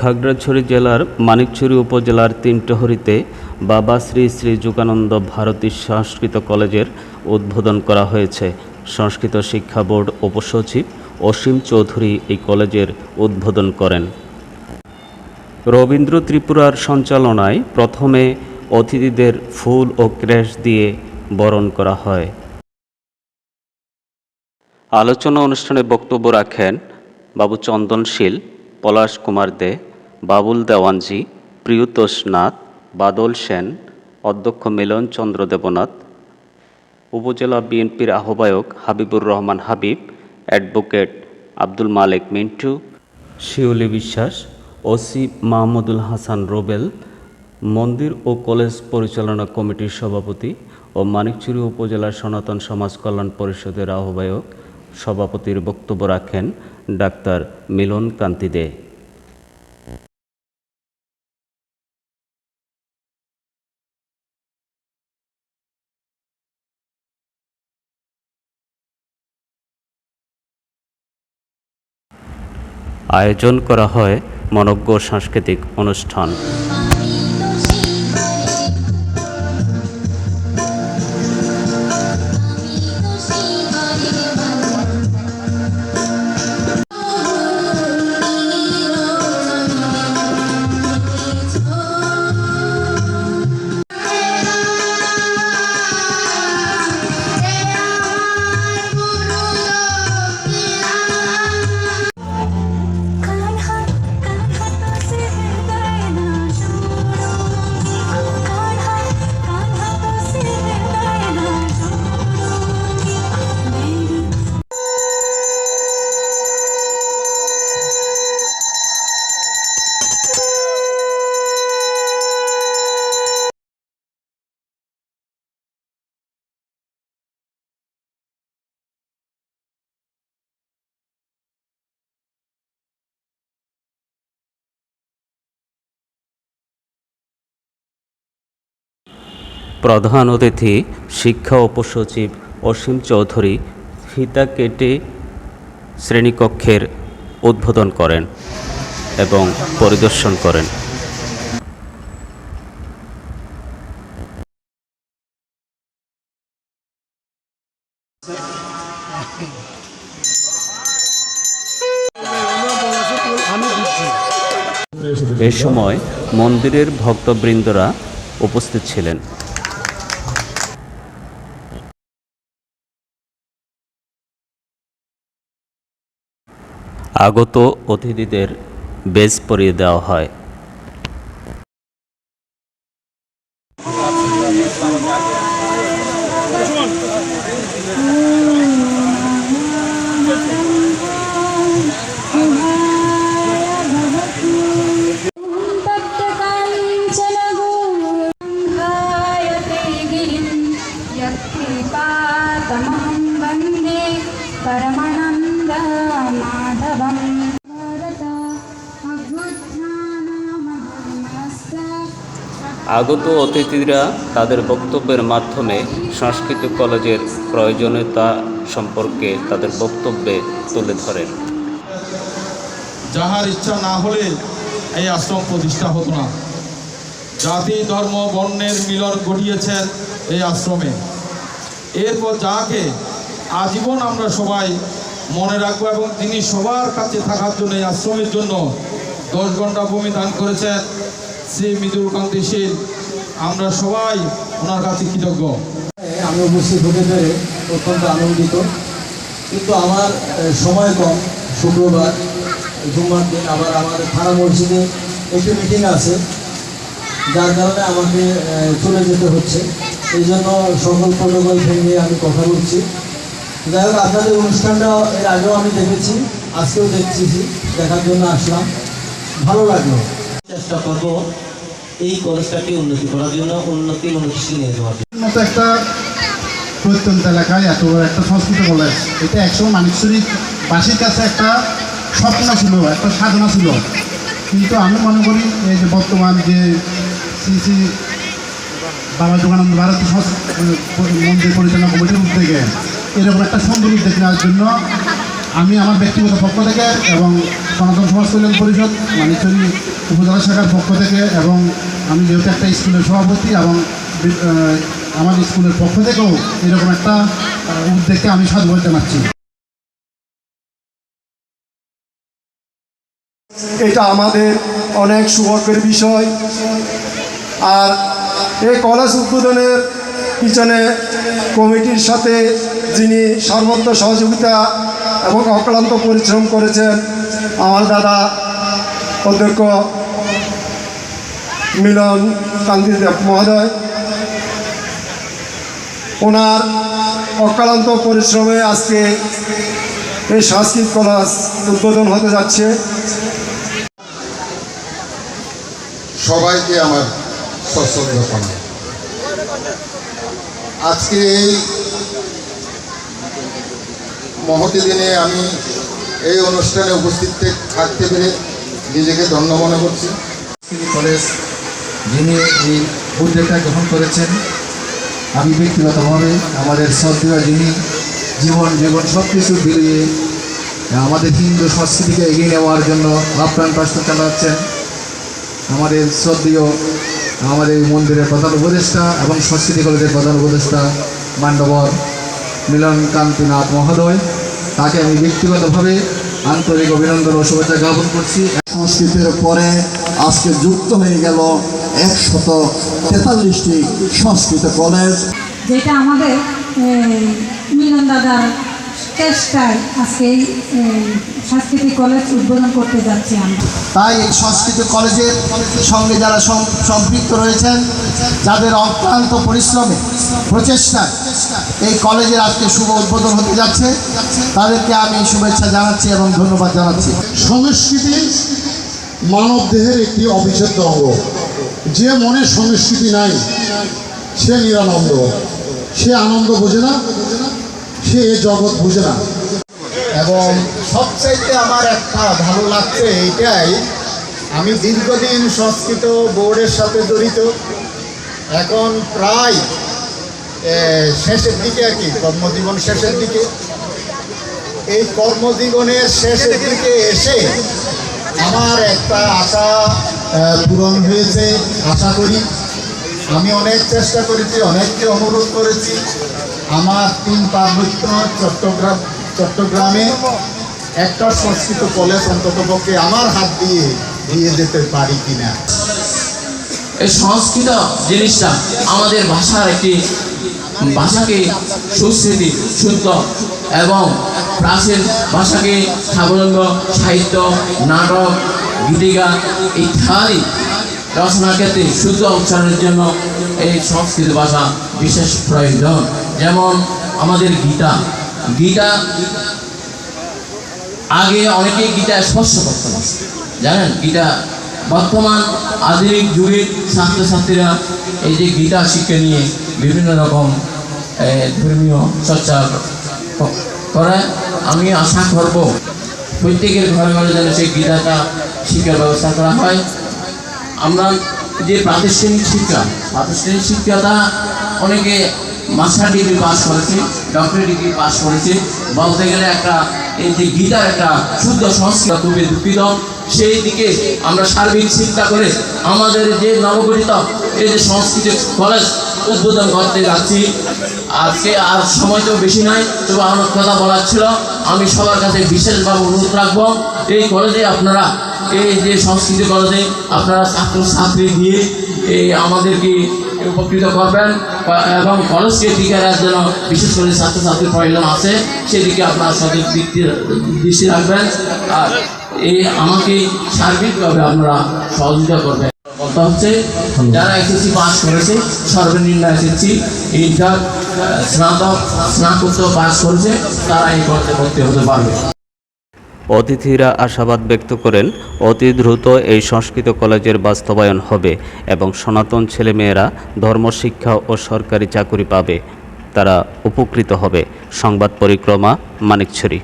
খাগড়াছড়ি জেলার মানিকছড়ি উপজেলার তিনটহরিতে বাবা শ্রী শ্রী যুগানন্দ ভারতী সংস্কৃত কলেজের উদ্বোধন করা হয়েছে। সংস্কৃত শিক্ষা বোর্ড উপসচিব অসীম চৌধুরী এই কলেজের উদ্বোধন করেন। রবীন্দ্র ত্রিপুরার সঞ্চালনায় প্রথমে অতিথিদের ফুল ও ক্র্যাশ দিয়ে বরণ করা হয়। আলোচনা অনুষ্ঠানে বক্তব্য রাখেন বাবু চন্দনশীল পলাশ কুমার দে বাবুল দেওয়ানজি প্রিয়তোষ নাথ বাদল সেন, অধ্যক্ষ মিলন চন্দ্র দেবনাথ, উপজেলা বিএনপির আহ্বায়ক হাবিবুর রহমান হাবিব, অ্যাডভোকেট আব্দুল মালেক মিন্টু, শিউলি বিশ্বাস, ওসি মাহমুদুল হাসান রোবেল, মন্দির ও কলেজ পরিচালনা কমিটির সভাপতি ও মানিকচুরি উপজেলা সনাতন সমাজ কল্যাণ পরিষদের আহ্বায়ক সভাপতির বক্তব্য রাখেন ডাক্তার মিলন কান্তি দে। আয়োজন করা হয় মনজ্ঞ সাংস্কৃতিক অনুষ্ঠান। প্রধান অতিথি, শিক্ষা উপসচিব অসীম চৌধুরী ফিতা কেটে শ্রেণীকক্ষের উদ্বোধন করেন এবং পরিদর্শন করেন। এ সময় মন্দিরের ভক্তবৃন্দরা উপস্থিত ছিলেন। আগত অতিথিদের বেজ পরিয়ে দেওয়া হয়। আগত অতিথিরা তাদের বক্তব্যের মাধ্যমে সংস্কৃত কলেজের প্রয়োজনীয়তা সম্পর্কে তাদের বক্তব্যে তুলে ধরেন। যাহার ইচ্ছা না হলে এই আশ্রম প্রতিষ্ঠা হতো না। জাতি, ধর্ম, বর্ণের মিলন ঘটিয়েছেন এই আশ্রমে। এরপর যাকে আজীবন আমরা সবাই মনে রাখব এবং তিনি সবার কাছে থাকার জন্য এই আশ্রমের জন্য দশ ঘণ্টা ভূমি দান করেছেন। শ্রী মৃদুল কান্তি শীল আমরা সবাই ওনার কাছে কৃতজ্ঞ। আমি উপস্থিত হতে পেরে অত্যন্ত আনন্দিত। কিন্তু আমার সময় কম, শুক্রবার, জুম্মার দিন, আবার আমার থানা মসজিদে একটি মিটিং আছে। যার কারণে আমাকে চলে যেতে হচ্ছে। এই জন্য সকল প্রোটোকল ভেঙে আমি কথা বলছি। যাই হোক, আপনাদের অনুষ্ঠানটা এর আগেও আমি দেখেছি, আজকেও দেখছি, দেখার জন্য আসলাম। ভালো লাগল। চেষ্টা করব এই কলেজটাকে উন্নতি করার জন্য, উন্নতি উন্নতিশীল নিয়ে যাওয়ার মতো একটা প্রত্যন্ত এলাকায় এত বড় একটা সংস্কৃত কলেজ এটা একসময় মানিকচুরি বাসীর কাছে একটা স্বপ্ন ছিল, একটা সাধনা ছিল। কিন্তু আমি মনে করি এই যে বর্তমান যে শ্রী শ্রী বাবা যোগানন্দ ভারত মন্দির পরিচালনা কমিটির উদ্যোগে এরকম একটা সুন্দর উদ্যোগ নেওয়ার জন্য আমি আমার ব্যক্তিগত পক্ষ থেকে এবং সনাতন সমাজ কল্যাণ পরিষদ মানিকচুরি উপজেলা শাখার পক্ষ থেকে এবং আমি যেহেতু একটা স্কুলের সভাপতি এবং আমার স্কুলের পক্ষ থেকেও এরকম একটা উদ্যোগকে আমি সাধুবাদ জানাচ্ছি এটা আমাদের অনেক সৌভাগ্যের বিষয়। আর এই কলেজ উদ্বোধনের পিছনে কমিটির সাথে যিনি সর্বত্র সহযোগিতা এবং অক্লান্ত পরিশ্রম করেছেন আমার দাদা অধ্যক্ষ মিলন কান্তি দেব মহোদয়। ওনার অক্লান্ত পরিশ্রমে আজকে এই সংস্কৃত কলেজ উদ্বোধন হতে যাচ্ছে। সবাইকে আমার আজকে এই মহতি দিনে আমি এই অনুষ্ঠানে উপস্থিত থাকতে পেরে নিজেকে ধন্য মনে করছি। কলেজ যিনি এই উদ্যোগটা গ্রহণ করেছেন, আমি ব্যক্তিগতভাবে আমাদের শ্রদ্ধেয় যিনি জীবন জীবন সব কিছু বিলিয়ে আমাদের হিন্দু সংস্কৃতিকে এগিয়ে নেওয়ার জন্য আপ্রাণ প্রশ্ন চালাচ্ছেন আমাদের শ্রদ্ধেয়, আমাদের মন্দিরের প্রধান উপদেষ্টা এবং সংস্কৃতি কলেজের প্রধান উপদেষ্টা মান্ডবর মিলন কান্তিনাথ মহোদয়। তাকে আমি ব্যক্তিগতভাবে আন্তরিক অভিনন্দন ও শুভেচ্ছা জ্ঞাপন করছি। সংস্কৃতির পরে আজকে যুক্ত হয়ে গেল একশত তেতাল্লিশটি সংস্কৃত কলেজ। যেটা আমাদের মিলন দাদার চেষ্টায় আজকে এই এই, সাংস্কৃতিক কলেজ উদ্বোধন করতে যাচ্ছি আমরা। তাই এই সংস্কৃত কলেজের সঙ্গে যারা সম- সম্পৃক্ত রয়েছেন যাদের অক্লান্ত পরিশ্রমে প্রচেষ্টায় এই কলেজের আজকে শুভ উদ্বোধন হতে যাচ্ছে তাদেরকে আমি শুভেচ্ছা জানাচ্ছি এবং ধন্যবাদ জানাচ্ছি। সংস্কৃতি মানব দেহের একটি অবিচ্ছেদ্য অঙ্গ। যে মনে সংস্কৃতি নাই সে নিরানন্দ। সে আনন্দ বোঝে না সে জগৎ বোঝে না। এবং সবচাইতে আমার একটা ভালো লাগছে এইটাই, আমি দীর্ঘদিন সংস্কৃত বোর্ডের সাথে জড়িত। এখন প্রায় শেষের দিকে আর কি, কর্মজীবন শেষের দিকে। এই কর্মজীবনের শেষের দিকে এসে আমার একটা আশা পূরণ হয়েছে, আশা করি। আমি অনেক চেষ্টা করেছি, অনেককে অনুরোধ করেছি। আমার তিন পার্বত্য চট্টগ্রাম চট্টগ্রামে একটা সংস্কৃত কলেজ অন্ততপক্ষে আমার হাত দিয়ে দিয়ে যেতে পারি কিনা? এই সংস্কৃত জিনিসটা আমাদের ভাষার একটি ভাষাকে সুস্মৃতি, শুদ্ধ এবং প্রাচীন ভাষাকে সাবলম্ব সাহিত্য, নাটক গীতিকা ইত্যাদি রচনার ক্ষেত্রে শুদ্ধ উচ্চারণের জন্য এই সংস্কৃত ভাষা বিশেষ প্রয়োজন। যেমন আমাদের গীতা। গীতা, আগে অনেকে গীতা স্পর্শ করতো না। জানেন? গীতা বর্তমান আধুনিক যুগের ছাত্রছাত্রীরা এই যে গীতা শিক্ষা নিয়ে বিভিন্ন রকম ধর্মীয় চর্চা করে আমি আশা করব প্রত্যেকের ঘরে ঘরে যেন সেই গীতাটা শিক্ষার ব্যবস্থা করা হয়। আমরা যে প্রাতিষ্ঠানিক শিক্ষা, প্রাতিষ্ঠানিক শিক্ষাটা অনেকে মাস্টার ডিগ্রি পাস করেছে ডক্টরেট ডিগ্রি পাস করেছে। বলতে গেলে একটা এই যে গীতার একটা শুদ্ধ সংস্কৃত, খুবই দুঃখিত। সেই দিকে আমরা সার্বিক চিন্তা করে আমাদের যে নবগঠিত এই যে সংস্কৃত কলেজ উদ্বোধন করতে যাচ্ছি, আজকে আর সময় তো বেশি নাই, তবে আমার কথা বলার ছিল, আমি সবার কাছে বিশেষভাবে অনুরোধ রাখব, এই কলেজে আপনারা, এই যে সংস্কৃতি কলেজে আপনারা ছাত্র ছাত্রী দিয়ে, এই আমাদেরকে উপকৃত করবেন। এবং কলেজকে টিকে রাখার জন্য বিশেষ করে ছাত্রছাত্রীর প্রয়োজন আছে, সেদিকে আপনারা সঠিক দিয়ে দৃষ্টি রাখবেন। আর এই আমাকে সার্বিকভাবে আপনারা সহযোগিতা করবেন। কথা হচ্ছে, যারা এসএসসি পাস করেছে, সর্বনিম্ন এসএসসি ইন্টার স্নাতক, স্নাতকোত্তর পাস করেছে, তারা এই পদে ভর্তি হতে পারবে। অতিথিরা আশাবাদ ব্যক্ত করেন, অতি দ্রুত এই সংস্কৃত কলেজের বাস্তবায়ন হবে এবং সনাতন ছেলেমেয়েরা ধর্মশিক্ষা ও সরকারি চাকুরি পাবে। তারা উপকৃত হবে। সংবাদ পরিক্রমা, মানিকছড়ি।